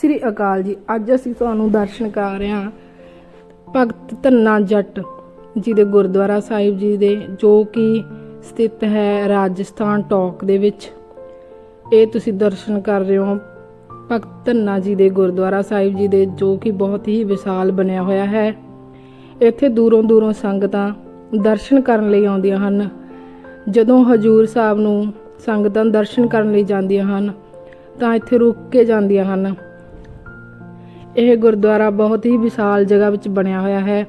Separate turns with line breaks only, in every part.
ਸ੍ਰੀ ਅਕਾਲ ਜੀ। ਅੱਜ ਅਸੀਂ ਤੁਹਾਨੂੰ ਦਰਸ਼ਨ ਕਰ ਰਹੇ ਹਾਂ ਭਗਤ ਧੰਨਾ ਜੱਟ ਜੀ ਦੇ ਗੁਰਦੁਆਰਾ ਸਾਹਿਬ ਜੀ ਦੇ, ਜੋ ਕਿ ਸਥਿਤ ਹੈ ਰਾਜਸਥਾਨ ਟੌਕ ਦੇ ਵਿੱਚ। ਇਹ ਤੁਸੀਂ ਦਰਸ਼ਨ ਕਰ ਰਹੇ ਹੋ ਭਗਤ ਧੰਨਾ ਜੀ ਦੇ ਗੁਰਦੁਆਰਾ ਸਾਹਿਬ ਜੀ ਦੇ, ਜੋ ਕਿ ਬਹੁਤ ਹੀ ਵਿਸ਼ਾਲ ਬਣਿਆ ਹੋਇਆ ਹੈ। ਇੱਥੇ ਦੂਰੋਂ ਦੂਰੋਂ ਸੰਗਤਾਂ ਦਰਸ਼ਨ ਕਰਨ ਲਈ ਆਉਂਦੀਆਂ ਹਨ। ਜਦੋਂ ਹਜੂਰ ਸਾਹਿਬ ਨੂੰ ਸੰਗਤਾਂ ਦਰਸ਼ਨ ਕਰਨ ਲਈ ਜਾਂਦੀਆਂ ਹਨ, ਤਾਂ ਇੱਥੇ ਰੁਕ ਕੇ ਜਾਂਦੀਆਂ ਹਨ। ਇਹ ਗੁਰਦੁਆਰਾ ਬਹੁਤ ਹੀ ਵਿਸ਼ਾਲ ਜਗ੍ਹਾ ਵਿੱਚ ਬਣਿਆ ਹੋਇਆ ਹੈ।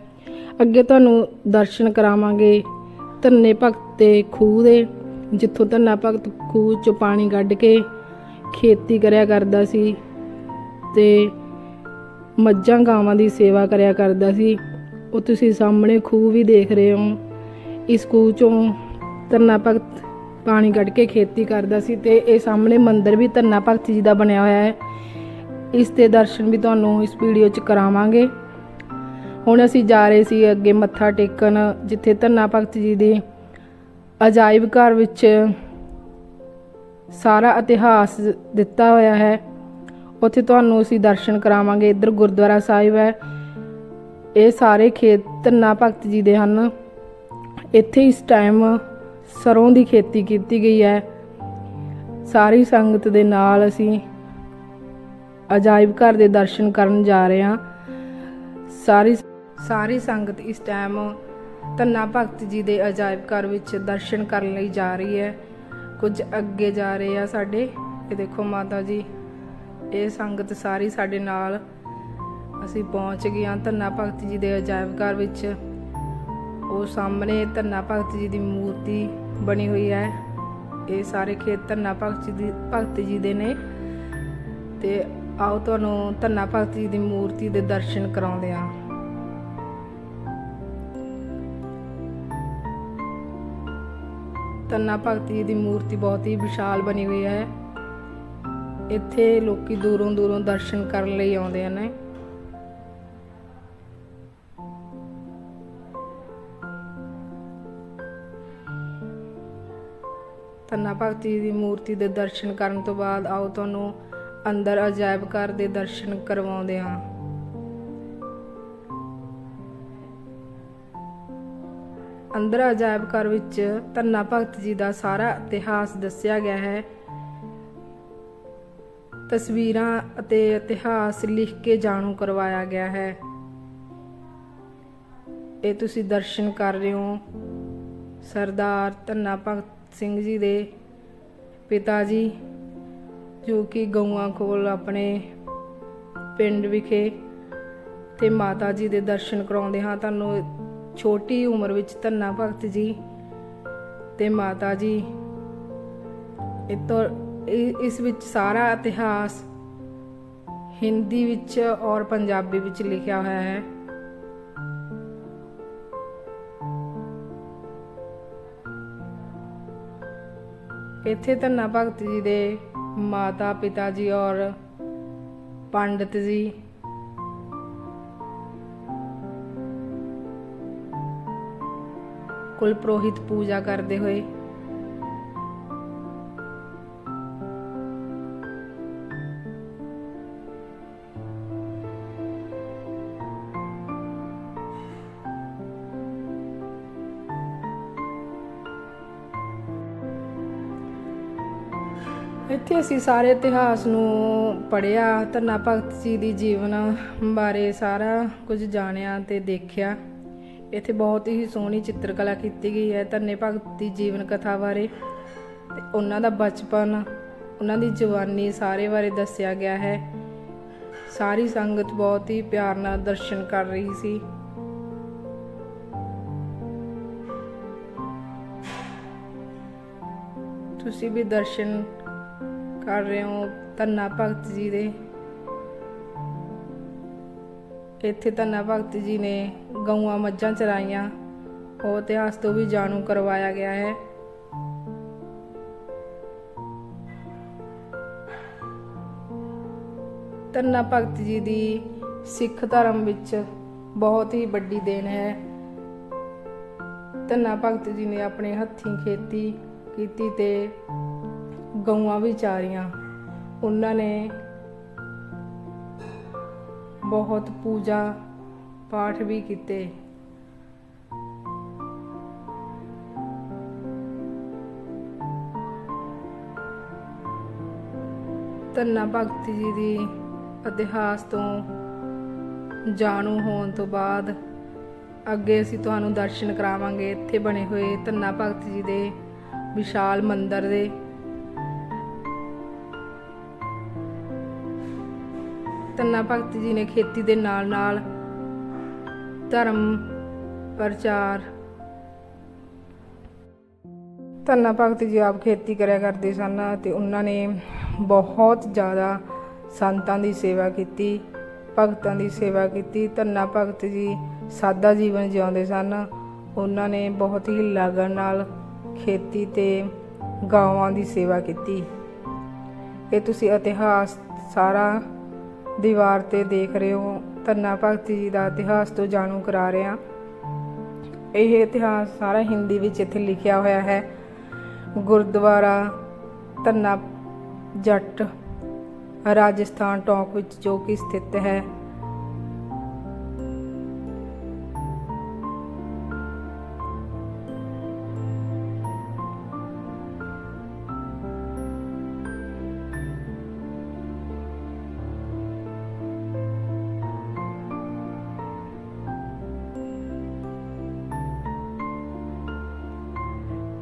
ਅੱਗੇ ਤੁਹਾਨੂੰ ਦਰਸ਼ਨ ਕਰਾਵਾਂਗੇ। ਧੰਨੇ ਭਗਤ ਦੇ ਖੂਹ ਦੇ, ਜਿੱਥੋਂ ਧੰਨਾ ਭਗਤ ਖੂਹ ਚੋਂ ਪਾਣੀ ਕੱਢ ਕੇ ਖੇਤੀ ਕਰਿਆ ਕਰਦਾ ਸੀ ਤੇ ਮੱਝਾਂ ਗਾਵਾਂ ਦੀ ਸੇਵਾ ਕਰਿਆ ਕਰਦਾ ਸੀ। ਉਹ ਤੁਸੀਂ ਸਾਹਮਣੇ ਖੂਹ ਵੀ ਦੇਖ ਰਹੇ ਹੋ। ਇਸ ਖੂਹ ਚੋਂ ਧੰਨਾ ਭਗਤ ਪਾਣੀ ਕੱਢ ਕੇ ਖੇਤੀ ਕਰਦਾ ਸੀ ਤੇ ਇਹ ਸਾਹਮਣੇ ਮੰਦਿਰ ਵੀ ਧੰਨਾ ਭਗਤ ਜੀ ਦਾ ਬਣਿਆ ਹੋਇਆ ਹੈ। ਇਸ ਦੇ ਦਰਸ਼ਨ ਵੀ ਤੁਹਾਨੂੰ ਇਸ ਵੀਡੀਓ 'ਚ ਕਰਾਵਾਂਗੇ। ਹੁਣ ਅਸੀਂ ਜਾ ਰਹੇ ਸੀ ਅੱਗੇ ਮੱਥਾ ਟੇਕਣ, ਜਿੱਥੇ ਧੰਨਾ ਭਗਤ ਜੀ ਦੇ ਅਜਾਇਬ ਘਰ ਵਿੱਚ ਸਾਰਾ ਇਤਿਹਾਸ ਦਿੱਤਾ ਹੋਇਆ ਹੈ। ਉੱਥੇ ਤੁਹਾਨੂੰ ਅਸੀਂ ਦਰਸ਼ਨ ਕਰਾਵਾਂਗੇ। ਇੱਧਰ ਗੁਰਦੁਆਰਾ ਸਾਹਿਬ ਹੈ। ਇਹ ਸਾਰੇ ਖੇਤ ਧੰਨਾ ਭਗਤ ਜੀ ਦੇ ਹਨ। ਇੱਥੇ ਇਸ ਟਾਈਮ ਸਰੋਂ ਦੀ ਖੇਤੀ ਕੀਤੀ ਗਈ ਹੈ। ਸਾਰੀ ਸੰਗਤ ਦੇ ਨਾਲ ਅਸੀਂ ਅਜਾਇਬ ਘਰ ਦੇ ਦਰਸ਼ਨ ਕਰਨ ਜਾ ਰਹੇ ਹਾਂ। ਸਾਰੀ ਸਾਰੀ ਸੰਗਤ ਇਸ ਟਾਈਮ ਧੰਨਾ ਭਗਤ ਜੀ ਦੇ ਅਜਾਇਬ ਘਰ ਵਿੱਚ ਦਰਸ਼ਨ ਕਰਨ ਲਈ ਜਾ ਰਹੀ ਹੈ। ਕੁਝ ਅੱਗੇ ਜਾ ਰਹੇ ਆ ਸਾਡੇ। ਇਹ ਦੇਖੋ ਮਾਤਾ ਜੀ, ਇਹ ਸੰਗਤ ਸਾਰੀ ਸਾਡੇ ਨਾਲ ਅਸੀਂ ਪਹੁੰਚ ਗਏ ਹਾਂ ਧੰਨਾ ਭਗਤ ਜੀ ਦੇ ਅਜਾਇਬ ਘਰ ਵਿੱਚ। ਉਹ ਸਾਹਮਣੇ ਧੰਨਾ ਭਗਤ ਜੀ ਦੀ ਮੂਰਤੀ ਬਣੀ ਹੋਈ ਹੈ। ਇਹ ਸਾਰੇ ਖੇਤ ਧੰਨਾ ਭਗਤ ਜੀ ਦੀ, ਭਗਤ ਜੀ ਦੇ ਨੇ। ਤੇ ਆਓ ਤੁਹਾਨੂੰ ਧੰਨਾ ਭਗਤ ਜੀ ਦੀ ਮੂਰਤੀ ਦੇ ਦਰਸ਼ਨ ਕਰਾਉਂਦੇ ਹਾਂ। ਧੰਨਾ ਭਗਤ ਜੀ ਦੀ ਮੂਰਤੀ ਬਹੁਤ ਹੀ ਵਿਸ਼ਾਲ ਬਣੀ ਹੋਈ ਹੈ। ਇੱਥੇ ਲੋਕੀ ਦੂਰੋਂ ਦੂਰੋਂ ਦਰਸ਼ਨ ਕਰਨ ਲਈ ਆਉਂਦੇ ਹਨ। ਧੰਨਾ ਭਗਤ ਜੀ ਦੀ ਮੂਰਤੀ ਦੇ ਦਰਸ਼ਨ ਕਰਨ ਤੋਂ ਬਾਅਦ ਆਓ ਤੁਹਾਨੂੰ ਅੰਦਰ ਅਜਾਇਬ ਘਰ ਦੇ ਦਰਸ਼ਨ ਕਰਵਾਉਂਦੇ ਹਾਂ। ਅੰਦਰ ਅਜਾਇਬ ਘਰ ਵਿੱਚ ਧੰਨਾ ਭਗਤ ਜੀ ਦਾ ਸਾਰਾ ਇਤਿਹਾਸ ਦੱਸਿਆ ਗਿਆ ਹੈ। ਤਸਵੀਰਾਂ ਅਤੇ ਇਤਿਹਾਸ ਲਿਖ ਕੇ ਜਾਣੂ ਕਰਵਾਇਆ ਗਿਆ ਹੈ। ਇਹ ਤੁਸੀਂ ਦਰਸ਼ਨ ਕਰ ਰਹੇ ਹੋ ਸਰਦਾਰ ਧੰਨਾ ਭਗਤ ਸਿੰਘ ਜੀ ਦੇ ਪਿਤਾ ਜੀ ਜੋ ਕਿ ਗਊਆਂ ਕੋਲ ਆਪਣੇ ਪਿੰਡ ਵਿਖੇ ਤੇ ਮਾਤਾ ਜੀ ਦੇ ਦਰਸ਼ਨ ਕਰਾਉਂਦੇ ਹਾਂ। ਤੁਹਾਨੂੰ ਛੋਟੀ ਉਮਰ ਵਿੱਚ ਧੰਨਾ ਭਗਤ ਜੀ ਤੇ ਮਾਤਾ ਜੀ ਇਹ ਇਸ ਵਿੱਚ ਸਾਰਾ ਇਤਿਹਾਸ ਹਿੰਦੀ ਵਿੱਚ ਔਰ ਪੰਜਾਬੀ ਵਿੱਚ ਲਿਖਿਆ ਹੋਇਆ ਹੈ। ਇੱਥੇ ਧੰਨਾ ਭਗਤ ਜੀ ਦੇ ਮਾਤਾ ਪਿਤਾ ਜੀ ਔਰ ਪੰਡਤ ਜੀ ਕੁਲ ਪ੍ਰੋਹਿਤ ਪੂਜਾ ਕਰਦੇ ਇੱਥੇ ਅਸੀਂ ਸਾਰੇ ਇਤਿਹਾਸ ਨੂੰ ਪੜਿਆ ਧੰਨਾ ਭਗਤ ਜੀ ਦੀ ਜੀਵਨ ਬਾਰੇ ਸਾਰਾ ਕੁਝ ਜਾਣਿਆ ਤੇ ਦੇਖਿਆ। ਇੱਥੇ ਬਹੁਤ ਹੀ ਸੋਹਣੀ ਚਿੱਤਰਕਲਾ ਕੀਤੀ ਗਈ ਹੈ ਧੰਨੇ ਭਗਤ ਦੀ ਜੀਵਨ ਕਥਾ ਬਾਰੇ। ਤੇ ਉਹਨਾਂ ਦਾ ਬਚਪਨ, ਉਹਨਾਂ ਦੀ ਜਵਾਨੀ ਸਾਰੇ ਬਾਰੇ ਦੱਸਿਆ ਗਿਆ ਹੈ। ਸਾਰੀ ਸੰਗਤ ਬਹੁਤ ਹੀ ਪਿਆਰ ਨਾਲ ਦਰਸ਼ਨ ਕਰ ਰਹੀ ਸੀ। ਤੁਸੀਂ ਵੀ ਦਰਸ਼ਨ ਕਰ ਰਹੇ ਹੋ ਧੰਨਾ ਭਗਤ ਜੀ ਦੇ? ਇੱਥੇ ਧੰਨਾ ਭਗਤ ਜੀ ਨੇ ਗਊਆਂ ਮੱਝਾਂ ਚਰਾਈਆਂ, ਉਹ ਇਤਿਹਾਸ ਤੋਂ ਵੀ ਜਾਣੂ ਕਰਵਾਇਆ ਗਿਆ ਹੈ। ਧੰਨਾ ਭਗਤ ਜੀ ਦੀ ਸਿੱਖ ਧਰਮ ਵਿੱਚ ਬਹੁਤ ਹੀ ਵੱਡੀ ਦੇਣ ਹੈ। ਧੰਨਾ ਭਗਤ ਜੀ ਨੇ ਆਪਣੇ ਹੱਥੀਂ ਖੇਤੀ ਕੀਤੀ ਤੇ ਗਊਆਂ ਵੀ ਚਾਰੀਆਂ ਉਹਨਾਂ ਨੇ ਬਹੁਤ ਪੂਜਾ ਪਾਠ ਵੀ ਕੀਤੇ। ਧੰਨਾ ਭਗਤ ਜੀ ਦੀ ਇਤਿਹਾਸ ਤੋਂ ਜਾਣੂ ਹੋਣ ਤੋਂ ਬਾਅਦ ਅੱਗੇ ਅਸੀਂ ਤੁਹਾਨੂੰ ਦਰਸ਼ਨ ਕਰਾਵਾਂਗੇ ਇੱਥੇ ਬਣੇ ਹੋਏ ਧੰਨਾ ਭਗਤ ਜੀ ਦੇ ਵਿਸ਼ਾਲ ਮੰਦਿਰ ਦੇ। ਧੰਨਾ ਭਗਤ ਜੀ ਨੇ ਖੇਤੀ ਦੇ ਨਾਲ ਨਾਲ ਧਰਮ ਪ੍ਰਚਾਰ। ਧੰਨਾ ਭਗਤ ਜੀ ਆਪ ਖੇਤੀ ਕਰਿਆ ਕਰਦੇ ਸਨ ਤੇ ਉਹਨਾਂ ਨੇ ਬਹੁਤ ਜ਼ਿਆਦਾ ਸੰਤਾਂ ਦੀ ਸੇਵਾ ਕੀਤੀ, ਭਗਤਾਂ ਦੀ ਸੇਵਾ ਕੀਤੀ। ਧੰਨਾ ਭਗਤ ਜੀ ਸਾਦਾ ਜੀਵਨ ਜਿਉਂਦੇ ਸਨ। ਉਹਨਾਂ ਨੇ ਬਹੁਤ ਹੀ ਲਗਨ ਨਾਲ ਖੇਤੀ ਤੇ ਗਾਵਾਂ ਦੀ ਸੇਵਾ ਕੀਤੀ। ਇਹ ਤੁਸੀਂ ਇਤਿਹਾਸ ਸਾਰਾ ਦੀਵਾਰ ਤੇ ਦੇਖ ਰਹੇ ਹੋ, ਧੰਨਾ ਭਗਤ ਜੀ ਦਾ ਇਤਿਹਾਸ ਤੋਂ ਜਾਣੂ ਕਰਾ ਰਹੇ ਹਾਂ। ਇਹ ਇਤਿਹਾਸ ਸਾਰਾ ਹਿੰਦੀ ਵਿੱਚ ਇੱਥੇ ਲਿਖਿਆ ਹੋਇਆ ਹੈ। ਗੁਰਦੁਆਰਾ ਧੰਨਾ ਜੱਟ ਰਾਜਸਥਾਨ ਟੌਕ ਵਿੱਚ ਜੋ ਕਿ ਸਥਿਤ ਹੈ।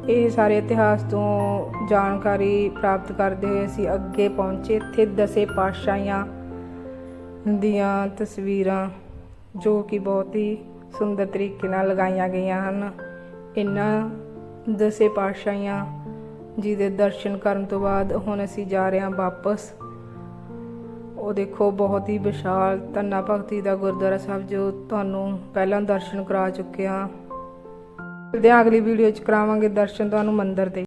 ਇਹ ਸਾਰੇ ਇਤਿਹਾਸ ਤੋਂ ਜਾਣਕਾਰੀ ਪ੍ਰਾਪਤ ਕਰਦੇ ਹੋਏ ਅਸੀਂ ਅੱਗੇ ਪਹੁੰਚੇ। ਇੱਥੇ ਦਸੇ ਪਾਤਸ਼ਾਹੀਆਂ ਦੀਆਂ ਤਸਵੀਰਾਂ ਜੋ ਕਿ ਬਹੁਤ ਹੀ ਸੁੰਦਰ ਤਰੀਕੇ ਨਾਲ ਲਗਾਈਆਂ ਗਈਆਂ ਹਨ। ਇਹਨਾਂ ਦਸੇ ਪਾਤਸ਼ਾਹੀਆਂ ਜੀ ਦੇ ਦਰਸ਼ਨ ਕਰਨ ਤੋਂ ਬਾਅਦ ਹੁਣ ਅਸੀਂ ਜਾ ਰਹੇ ਹਾਂ ਵਾਪਸ। ਉਹ ਦੇਖੋ, ਬਹੁਤ ਹੀ ਵਿਸ਼ਾਲ ਧੰਨਾ ਭਗਤੀ ਦਾ ਗੁਰਦੁਆਰਾ ਸਾਹਿਬ ਜੋ ਤੁਹਾਨੂੰ ਪਹਿਲਾਂ ਦਰਸ਼ਨ ਕਰਾ ਚੁੱਕੇ ਹਾਂ। ਮਿਲਦੇ ਹਾਂ ਅਗਲੀ ਵੀਡੀਓ ਚ ਕਰਾਵਾਂਗੇ ਦਰਸ਼ਨ ਤੁਹਾਨੂੰ ਮੰਦਿਰ ਦੇ।